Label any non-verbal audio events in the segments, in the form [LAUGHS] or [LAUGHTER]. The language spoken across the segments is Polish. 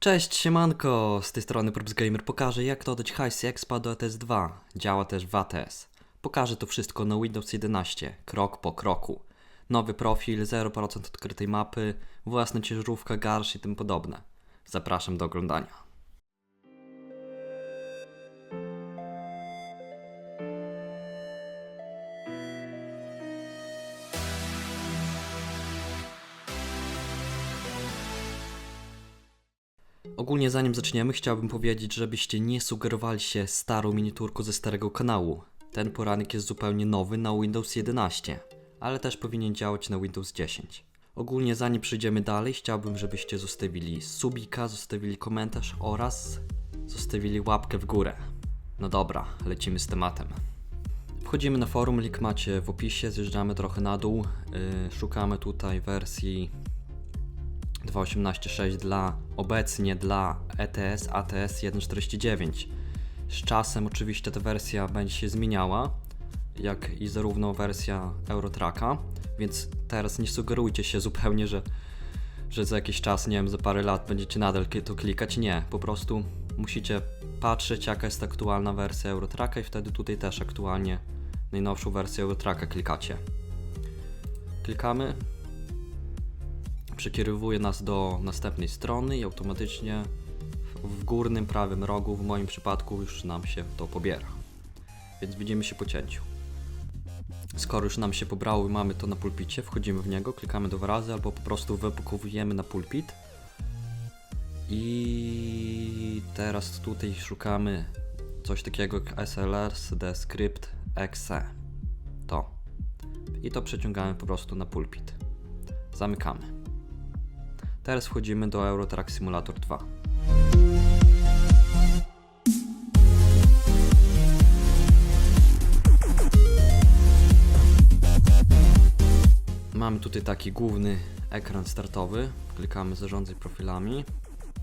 Cześć, siemanko! Z tej strony Probs Gamer pokażę jak dodać hajs Expa do ATS2. Działa też w ATS. Pokażę to wszystko na Windows 11, krok po kroku. Nowy profil, 0% odkrytej mapy, własna ciężarówka, garsz i tym podobne. Zapraszam do oglądania. Ogólnie zanim zaczniemy, chciałbym powiedzieć, żebyście nie sugerowali się starą miniaturką ze starego kanału. Ten poranek jest zupełnie nowy na Windows 11, ale też powinien działać na Windows 10. Ogólnie zanim przejdziemy dalej, chciałbym, żebyście zostawili subika, zostawili komentarz oraz zostawili łapkę w górę. No dobra, lecimy z tematem. Wchodzimy na forum, link macie w opisie, zjeżdżamy trochę na dół, yy, szukamy tutaj wersji 2.18.6 dla obecnie dla ETS ATS 1.49. Z czasem oczywiście ta wersja będzie się zmieniała, jak i zarówno wersja Eurotracka, więc teraz nie sugerujcie się zupełnie, że, że za jakiś czas, nie wiem, za parę lat będziecie nadal to klikać. Nie, po prostu musicie patrzeć jaka jest aktualna wersja Eurotracka i wtedy tutaj też aktualnie najnowszą wersję Eurotracka klikacie. Klikamy, przekierowuje nas do następnej strony i automatycznie w- górnym prawym rogu, w moim przypadku, już nam się to pobiera. Więc widzimy się po cięciu. Skoro już nam się pobrało i mamy to na pulpicie, wchodzimy w niego, klikamy dwa razy albo po prostu wypakowujemy na pulpit. I teraz tutaj szukamy coś takiego jak SLR, Descript, exe. To. I to przeciągamy po prostu na pulpit. Zamykamy. Teraz wchodzimy do Eurotrack Simulator 2. Mamy tutaj taki główny ekran startowy. Klikamy zarządzaj profilami.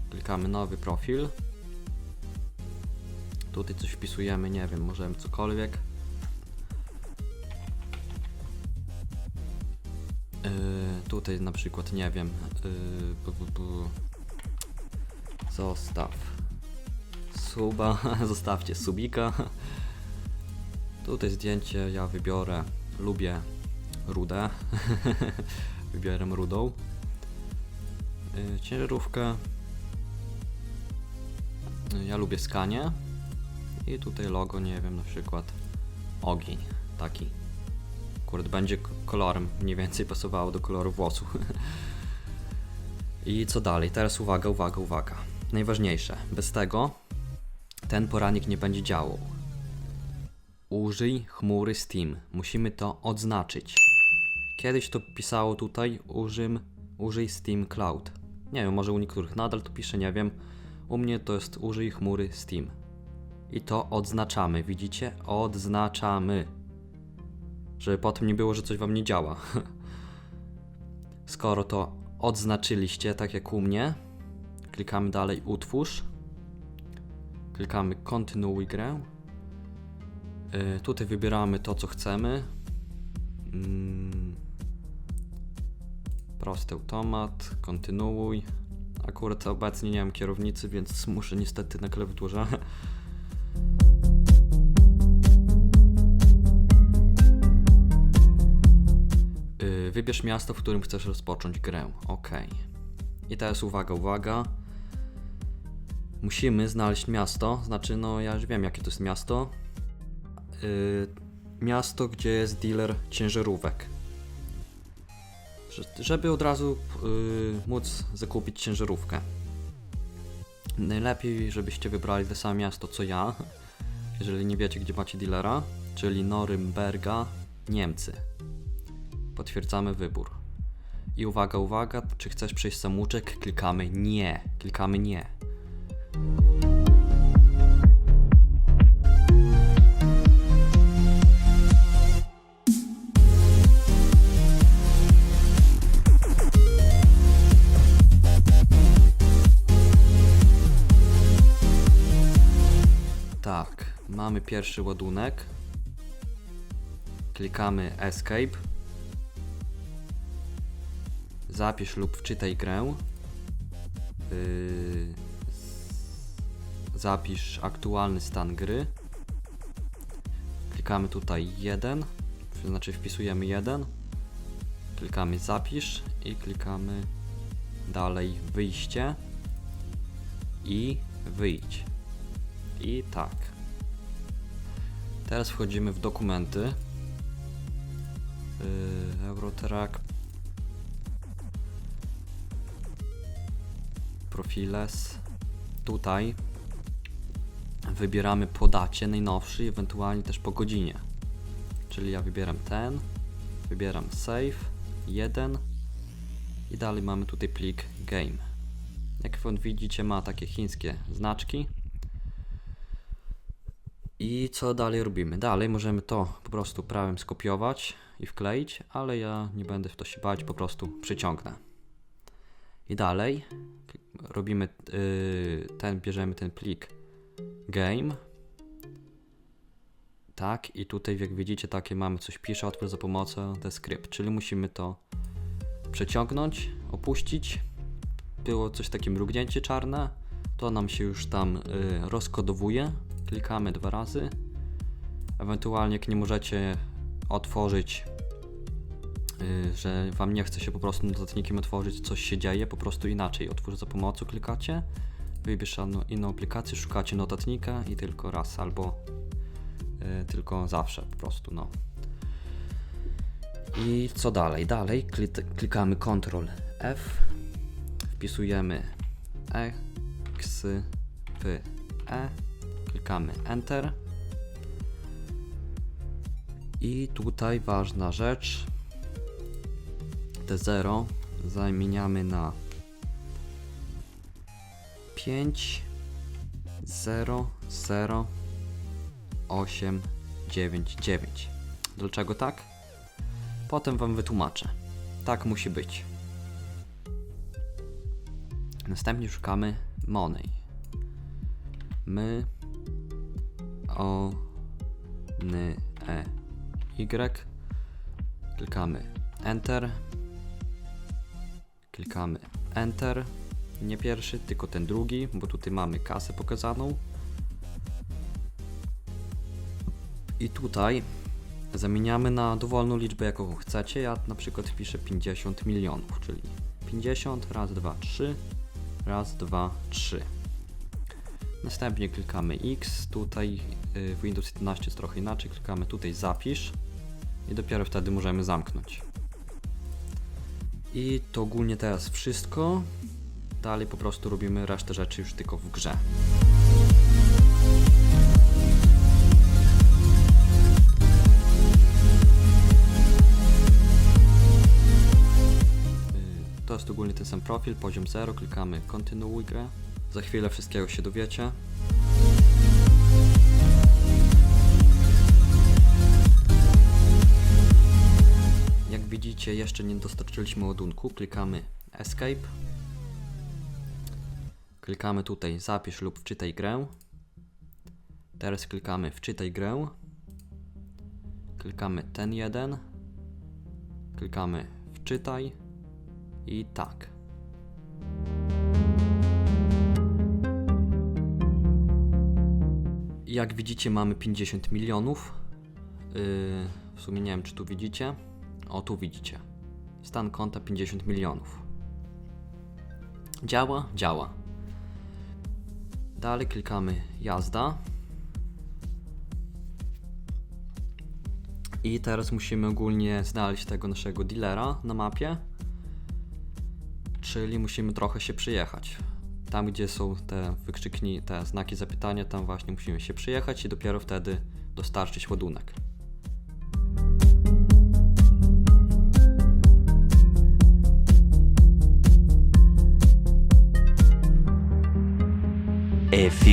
Klikamy nowy profil. Tutaj coś wpisujemy, nie wiem, możemy cokolwiek. Tutaj na przykład, nie wiem, yy, bu, bu, bu. zostaw suba, [LAUGHS] zostawcie subika. Tutaj zdjęcie ja wybiorę, lubię rudę, [LAUGHS] wybiorę rudą. Yy, ciężarówkę, ja lubię skanie i tutaj logo, nie wiem, na przykład ogień, taki Kurde, będzie kolorem mniej więcej pasowało do koloru włosów. [LAUGHS] I co dalej? Teraz uwaga, uwaga, uwaga. Najważniejsze, bez tego ten poranik nie będzie działał. Użyj chmury Steam. Musimy to odznaczyć. Kiedyś to pisało tutaj użym, użyj Steam Cloud. Nie wiem, może u niektórych nadal to pisze, nie wiem. U mnie to jest użyj chmury Steam. I to odznaczamy, widzicie? Odznaczamy żeby potem nie było, że coś wam nie działa. [LAUGHS] Skoro to odznaczyliście, tak jak u mnie, klikamy dalej utwórz, klikamy kontynuuj grę. Yy, tutaj wybieramy to, co chcemy. Mm. Prosty automat, kontynuuj. Akurat obecnie nie mam kierownicy, więc muszę niestety na klawiaturze. [LAUGHS] Wybierz miasto, w którym chcesz rozpocząć grę. Ok. I teraz uwaga, uwaga. Musimy znaleźć miasto, znaczy, no ja już wiem, jakie to jest miasto. Yy, miasto, gdzie jest dealer ciężarówek. Że- Żeby od razu yy, móc zakupić ciężarówkę. Najlepiej, żebyście wybrali to samo miasto co ja, jeżeli nie wiecie, gdzie macie dealera, czyli Norymberga, Niemcy. Potwierdzamy wybór. I uwaga, uwaga, czy chcesz przejść samouczek? Klikamy nie. Klikamy nie. Tak, mamy pierwszy ładunek. Klikamy Escape. Zapisz lub wczytaj grę. Yy, zapisz aktualny stan gry. Klikamy tutaj 1, to znaczy wpisujemy 1. Klikamy zapisz i klikamy dalej wyjście i wyjdź. I tak. Teraz wchodzimy w dokumenty. Yy, Eurotrack. Profiles. Tutaj wybieramy po dacie najnowszy ewentualnie też po godzinie. Czyli ja wybieram ten, wybieram save 1 i dalej mamy tutaj plik game. Jak widzicie ma takie chińskie znaczki. I co dalej robimy? Dalej możemy to po prostu prawem skopiować i wkleić, ale ja nie będę w to się bać, po prostu przyciągnę. I dalej robimy yy, ten, bierzemy ten plik game. Tak, i tutaj jak widzicie takie mamy coś pisze, otwórz za pomocą the script, czyli musimy to przeciągnąć, opuścić. Było coś takie mrugnięcie czarne, to nam się już tam y, rozkodowuje. Klikamy dwa razy. Ewentualnie jak nie możecie otworzyć, że wam nie chce się po prostu notatnikiem otworzyć, coś się dzieje, po prostu inaczej. Otwórz za pomocą klikacie, wybierz inną- aplikację, szukacie notatnika i tylko raz albo y, tylko zawsze po prostu, no. I co dalej? Dalej kli- klikamy Ctrl F, wpisujemy E, X, P, E, klikamy Enter. I tutaj ważna rzecz, te 0 zamieniamy na 5, 0, 0, 8, 9, 9. Dlaczego tak? Potem Wam wytłumaczę. Tak musi być. Następnie szukamy Money. My, o, n, e, y. Klikamy Enter. Klikamy Enter. Nie pierwszy, tylko ten drugi, bo tutaj mamy kasę pokazaną. I tutaj zamieniamy na dowolną liczbę, jaką chcecie. Ja na przykład wpiszę 50 milionów, czyli 50, raz, dwa, trzy, raz, dwa, trzy. Następnie klikamy X, tutaj y, w Windows 11 jest trochę inaczej, klikamy tutaj zapisz i dopiero wtedy możemy zamknąć. I to ogólnie teraz wszystko. Dalej po prostu robimy resztę rzeczy już tylko w grze. Y, To jest ogólnie ten sam profil, poziom 0, klikamy kontynuuj grę. Za chwilę wszystkiego się dowiecie. Jeszcze nie dostarczyliśmy ładunku. Klikamy Escape. Klikamy tutaj Zapisz lub wczytaj grę. Teraz klikamy Wczytaj grę. Klikamy ten jeden. Klikamy Wczytaj. I tak. Jak widzicie, mamy 50 milionów. Yy, w sumie nie wiem, czy tu widzicie. O, tu widzicie. Stan konta 50 milionów. Działa? Działa. Dalej klikamy jazda. I teraz musimy ogólnie znaleźć tego naszego dealera na mapie. Czyli musimy trochę się przyjechać. Tam, gdzie są te wykrzykni, te znaki zapytania, tam właśnie musimy się przyjechać i dopiero wtedy dostarczyć ładunek.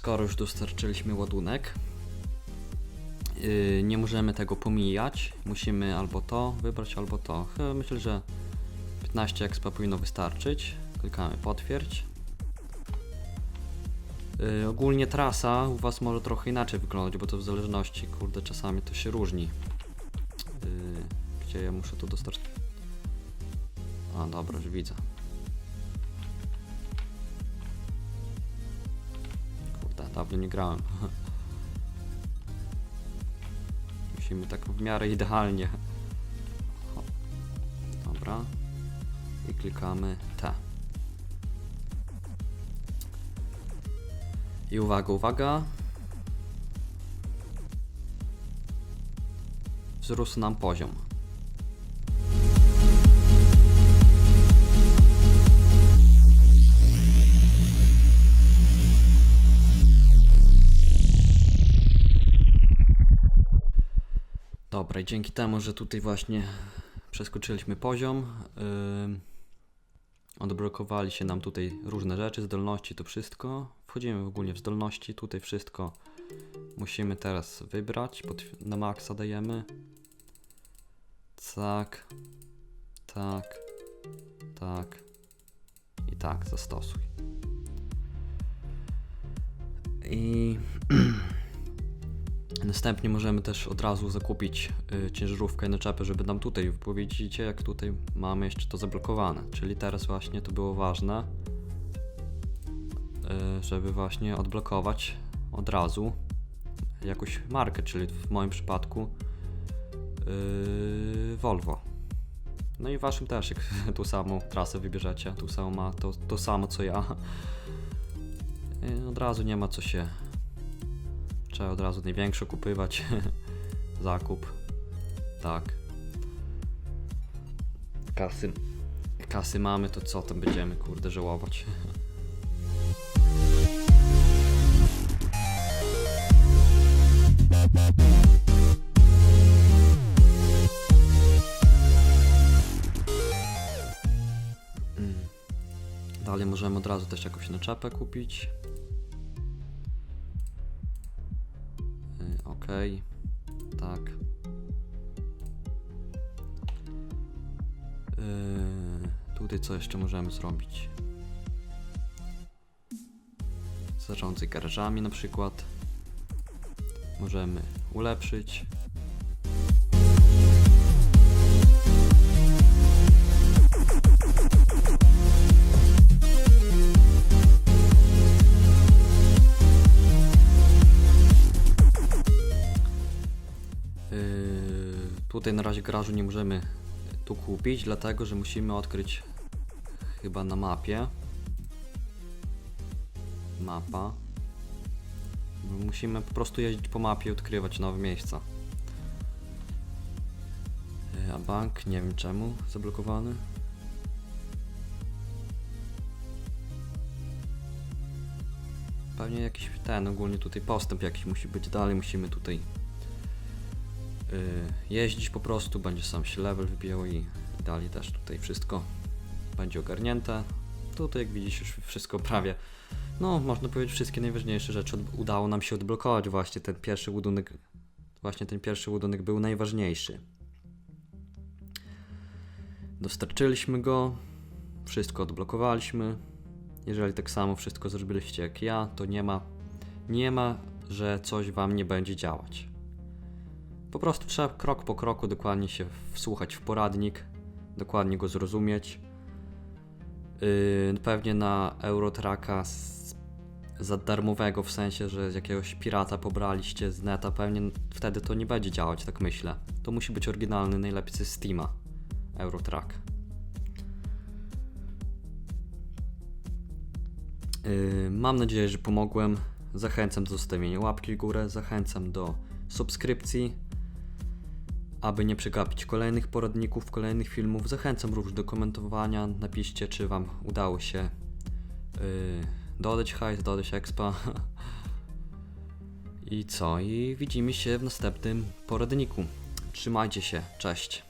Skoro już dostarczyliśmy ładunek, yy, nie możemy tego pomijać. Musimy albo to wybrać, albo to. Myślę, że 15 expa powinno wystarczyć. Klikamy potwierdź. Yy, ogólnie trasa u Was może trochę inaczej wyglądać, bo to w zależności, kurde, czasami to się różni. Yy, gdzie ja muszę tu dostać? A, dobra, już widzę. Dawno nie grałem. [LAUGHS] Musimy tak w miarę idealnie. Dobra. I klikamy T. I uwaga, uwaga. Wzrósł nam poziom. Dobra, i dzięki temu, że tutaj właśnie przeskoczyliśmy poziom, ym, odblokowali się nam tutaj różne rzeczy, zdolności, to wszystko. Wchodzimy ogólnie w zdolności, tutaj wszystko musimy teraz wybrać, na maksa dajemy. Tak, tak, tak i tak, zastosuj. I [CLEARS THROAT] Następnie możemy też od razu zakupić y, ciężarówkę i naczepę, żeby nam tutaj, bo jak tutaj mamy jeszcze to zablokowane. Czyli teraz właśnie to było ważne, y, żeby właśnie odblokować od razu jakąś markę, czyli w moim przypadku y, Volvo. No i waszym też, jak [LAUGHS] tą samą trasę wybierzecie, tą samą ma to, to samo co ja. Y, Od razu nie ma co się Trzeba od razu największe kupywać. [LAUGHS] Zakup. Tak. Kasy. Kasy mamy, to co tam będziemy, kurde, żałować. [LAUGHS] Mm. Dalej możemy od razu też jakąś naczepę kupić. Okej, tak. Yy, tutaj co jeszcze możemy zrobić? Zarządzaj garażami na przykład. Możemy ulepszyć. Tutaj na razie garażu nie możemy tu kupić, dlatego że musimy odkryć chyba na mapie. Mapa. Musimy po prostu jeździć po mapie i odkrywać nowe miejsca. Yy, A bank, nie wiem czemu, zablokowany. Pewnie jakiś ten, ogólnie tutaj postęp jakiś musi być dalej, musimy tutaj jeździć po prostu, będzie sam się level wybijał i, i dalej też tutaj wszystko będzie ogarnięte. Tutaj jak widzisz już wszystko prawie, no można powiedzieć wszystkie najważniejsze rzeczy udało nam się odblokować właśnie ten pierwszy ładunek, właśnie ten pierwszy ładunek był najważniejszy. Dostarczyliśmy go, wszystko odblokowaliśmy. Jeżeli tak samo wszystko zrobiliście jak ja, to nie ma, nie ma, że coś wam nie będzie działać. Po prostu trzeba krok po kroku dokładnie się wsłuchać w poradnik, dokładnie go zrozumieć. Yy, pewnie na Eurotraka z, za darmowego, w sensie, że z jakiegoś pirata pobraliście z neta, pewnie wtedy to nie będzie działać, tak myślę. To musi być oryginalny, najlepiej ze Steama. Eurotrack. Yy, mam nadzieję, że pomogłem. Zachęcam do zostawienia łapki w górę, zachęcam do subskrypcji, aby nie przegapić kolejnych poradników, kolejnych filmów. Zachęcam również do komentowania. Napiszcie, czy Wam udało się yy, dodać hajs, dodać expa. [LAUGHS] I co? I widzimy się w następnym poradniku. Trzymajcie się, cześć.